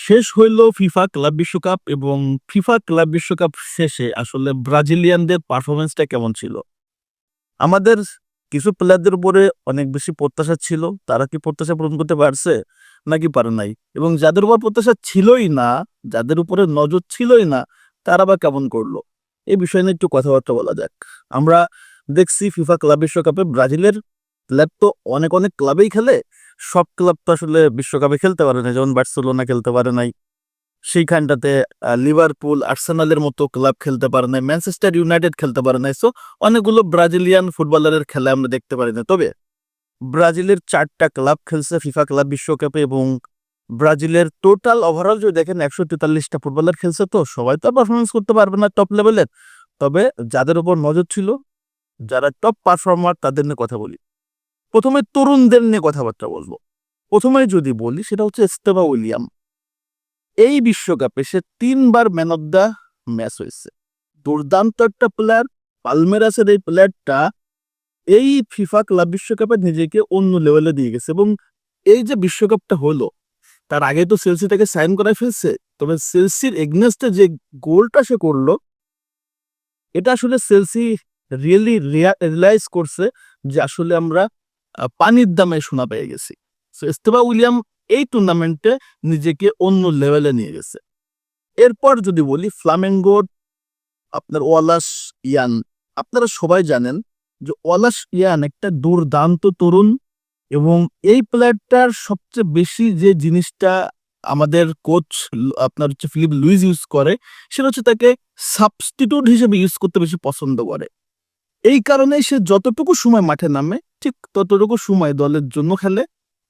শেষ হইল FIFA club বিশ্বকাপ এবং ফিফা ক্লাব বিশ্বকাপ শেষে আসলে ব্রাজিলিয়ানদের পারফরমেন্সটা কেমন ছিল? আমাদের কিছু প্লেয়ারদের উপরে অনেক বেশি প্রত্যাশা ছিল। তারা কি প্রত্যাশা পূরণ করতে পারছে নাকি পারে নাই? এবং যাদের উপর প্রত্যাশা ছিলই না, যাদের উপরে নজর ছিলই না, তারা বা কেমন করল? এই বিষয় নিয়ে একটু কথাবার্তা বলা যাক। আমরা দেখছি ফিফা ক্লাব বিশ্বকাপে ব্রাজিলের প্লেয়ার তো অনেক অনেক ক্লাবেই খেলে। সব ক্লাব তো আসলে বিশ্বকাপে খেলতে পারে না যেমন বার্সেলোনা খেলতে পারে নাই, সেইখানটাতে লিভারপুল, আর্সেনালের মতো ক্লাব খেলতে পারে নাই, ম্যানচেস্টার ইউনাইটেড খেলতে পারে নাই, সো অনেকগুলো ব্রাজিলিয়ান ফুটবলারের খেলা আমরা দেখতে পারি না তবে ব্রাজিলের চারটা ক্লাব খেলছে, ফিফা ক্লাব বিশ্বকাপে এবং ব্রাজিলের টোটাল ওভারঅল যদি দেখেন একশো তেতাল্লিশটা ফুটবলার খেলছে তো সবাই তো পারফরমেন্স করতে পারবে না টপ লেভেলের তবে যাদের উপর নজর ছিল, যারা টপ পারফর্মার তাদের নিয়ে কথা বলি। প্রথমে তরুণদের নিয়ে কথাবার্তা বলব। প্রথমে যদি বলি, সেটা হচ্ছে এস্তেবা উইলিয়াম। এই বিশ্বকাপে সে তিনবার ম্যান অফ দ্য ম্যাচ হয়েছে। দুর্দান্ত একটা প্লেয়ার পালমেরাসের এই প্লেয়ারটা এই ফিফা ক্লাব বিশ্বকাপে নিজেকে অন্য লেভেলে দিয়ে গেছে এবং এই যে বিশ্বকাপটা হলো, তার আগে তো সেলসি তাকে সাইন করায় ফেলছে। তবে সেলসির এগনেস্টে যে গোলটা সে করল, এটা আসলে সেলসি রিয়েলি রিয়েলাইজ করছে যে আসলে আমরা পানির দামে সোনা পেয়ে গেছি। সো ইস্তেফা উইলিয়াম এই টুর্নামেন্টে নিজেকে অন্য লেভেলে নিয়ে গেছে। এরপর যদি বলি ফ্লামেঙ্গোর আপনার ওয়ালাস ইয়ান, আপনারা সবাই জানেন যে ওয়ালাস ইয়ান একটা দুর্দান্ত তরুণ এবং এই প্লেয়ারটার সবচেয়ে বেশি যে জিনিসটা আমাদের কোচ আপনার হচ্ছে ফিলিপ লুইস ইউজ করে, সেটা হচ্ছে তাকে সাবস্টিটিউট হিসেবে ইউজ করতে বেশি পছন্দ করে। এই কারণে সে যতটুকু সময় মাঠে নামে ঠিক ততটুকু সময় দলের জন্য খেলে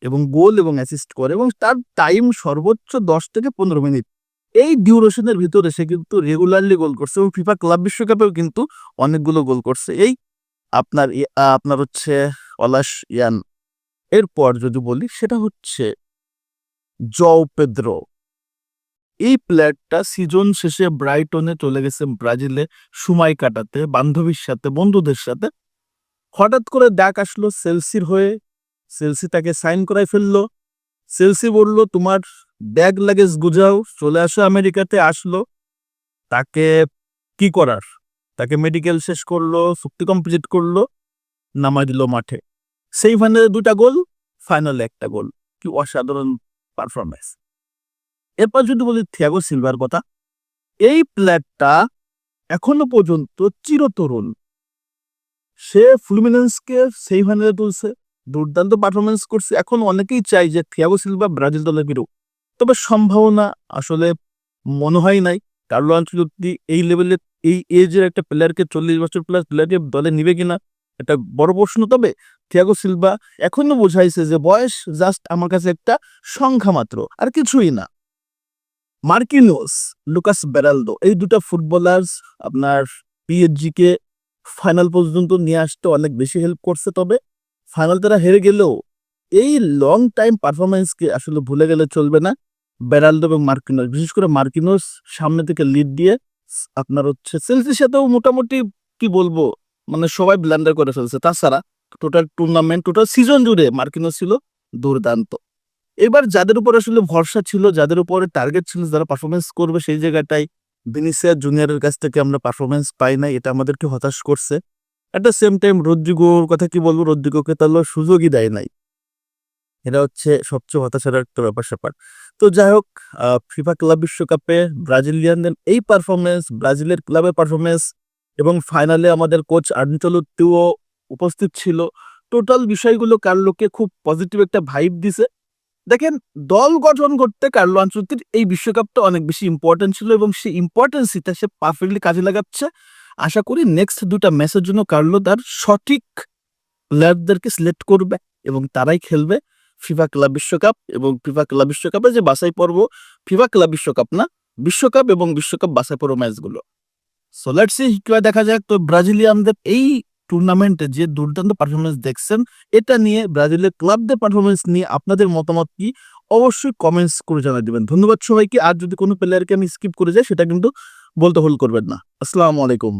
এবং গোল এবং অ্যাসিস্ট করে এবং তার টাইম সর্বোচ্চ দশ থেকে পনেরো মিনিট। এই ডিউরেশনের ভিতরে সে কিন্তু রেগুলারলি গোল করছে এবং ফিফা ক্লাব বিশ্বকাপেও কিন্তু অনেকগুলো গোল করছে। এই আপনার আপনার হচ্ছে অলাশ ইয়ান। এরপর যদি বলি, সেটা হচ্ছে জও পেদ্রো। এই প্লেয়ারটা সিজন শেষে ব্রাইটনে চলে গেছে ব্রাজিলে সময় কাটাতে, বান্ধবীর সাথে, বন্ধুদের সাথে। হঠাৎ করে ডাক আসলো সেলসির হয়ে। সেলসি তাকে সাইন করাই ফেলল। সেলসি বলল, তোমার ব্যাগ, লাগেজ গুজাও চলে আসো আমেরিকাতে। আসলো। তাকে কি করার? তাকে মেডিকেল শেষ করল, চুক্তি কমপ্লিট করল নামাই দিল মাঠে। সেই ফাইনালে দুটা গোল, ফাইনালে একটা গোল। কি অসাধারণ পারফরমেন্স এরপর যদি বলি থিয়াগো সিলভার কথা, এই প্লেয়ারটা এখনও পর্যন্ত চিরতরুণ। সে ফ্লুমিনেন্সকে সেই ফাইনালে তুলছে। দুর্দান্ত পারফরমেন্স করছে। এখন অনেকেই চাই যে থিয়াগো সিলভা ব্রাজিল দলে ফিরুক। তবে সম্ভাবনা আসলে মনে হয় নাই। কার্লো আনচেলত্তি এই লেভেলে এই এজের একটা প্লেয়ারকে চল্লিশ বছর প্লাস প্লেয়ারকে দলে নিবে কিনা, এটা বড় প্রশ্ন। তবে থিয়াগো সিলভা এখনও বোঝাইছে যে বয়স জাস্ট আমার কাছে একটা সংখ্যা মাত্র, আর কিছুই না। মার্কিনোস লুকাস বেরালদো, এই দুটো ফুটবলার আপনার পিএইচজি কে ফাইনাল পর্যন্ত নিয়ে আসতে অনেক বেশি হেল্প করছে। তবে ফাইনাল তারা হেরে গেলেও এই লং টাইম পারফরমেন্সকে আসলে ভুলে গেলে চলবে না। বেরালদো এবং মার্কিনোস, বিশেষ করে মার্কিনোস সামনে থেকে লিড দিয়ে আপনার হচ্ছে সেলসির সাথেও মোটামুটি কি বলব মানে সবাই ব্ল্যান্ডার করে ফেলছে। তাছাড়া টোটাল টুর্নামেন্ট টোটাল সিজন জুড়ে মার্কিনোস ছিল দুর্দান্ত। এবার যাদের উপর আসলে ভরসা ছিল, যাদের উপরে টার্গেট ছিল, যারা পারফরমেন্স করবে সেই জায়গাটাই ভিনিসিয়া জুনিয়রের কাছ থেকে আমরা পারফরমেন্স পাই নাই, এটা আমাদেরকে হতাশ করছে। এট দ্য সেম টাইম রদ্রিগোর কথা কি বলব? রদ্রিগোকে তাহলে সুযোগই দেয় নাই। এটা হচ্ছে সবচেয়ে হতাশার একটা ব্যাপার স্যাপার। তো যাই হোক ফিফা ক্লাব বিশ্বকাপে ব্রাজিলিয়ানদের এই পারফরমেন্স ব্রাজিলের ক্লাবের পারফরমেন্স এবং ফাইনালে আমাদের কোচ আর্নিচলত্তিও উপস্থিত ছিল। টোটাল বিষয়গুলো কার লোকে খুব পজিটিভ একটা ভাইব দিছে। দেখেন, দল গঠন করতে কার্লো আনচলত্তির এই বিশ্বকাপটা অনেক বেশি ইম্পর্টেন্ট ছিল এবং সেই ইম্পর্টেন্সিটা সে পারফেক্টলি কাজে লাগাচ্ছে। আশা করি নেক্সট দুটা ম্যাচের জন্য কার্লো তার সঠিক প্লেয়ারদেরকে সিলেক্ট করবে এবং তারাই খেলবে ফিফা ক্লাব বিশ্বকাপ এবং ফিফা ক্লাব বিশ্বকাপে যে বাছাই পর্ব ফিফা ক্লাব বিশ্বকাপ না বিশ্বকাপ এবং বিশ্বকাপ বাছাই পর্ব ম্যাচগুলো সো লেটস সি দেখা যাক। তো ব্রাজিলিয়ানদের এই টুর্নামেন্টে যে দুর্দান্ত পারফরমেন্স দেখছেন, এটা নিয়ে ব্রাজিলের ক্লাবদের পারফরমেন্স নিয়ে আপনাদের মতামত কি? অবশ্যই কমেন্টস করে জানিয়ে দেবেন। ধন্যবাদ সবাইকে। আর যদি কোনো প্লেয়ারকে আমি স্কিপ করে যাই, সেটা কিন্তু বলতে ভুল করবেন না। আসসালামু আলাইকুম।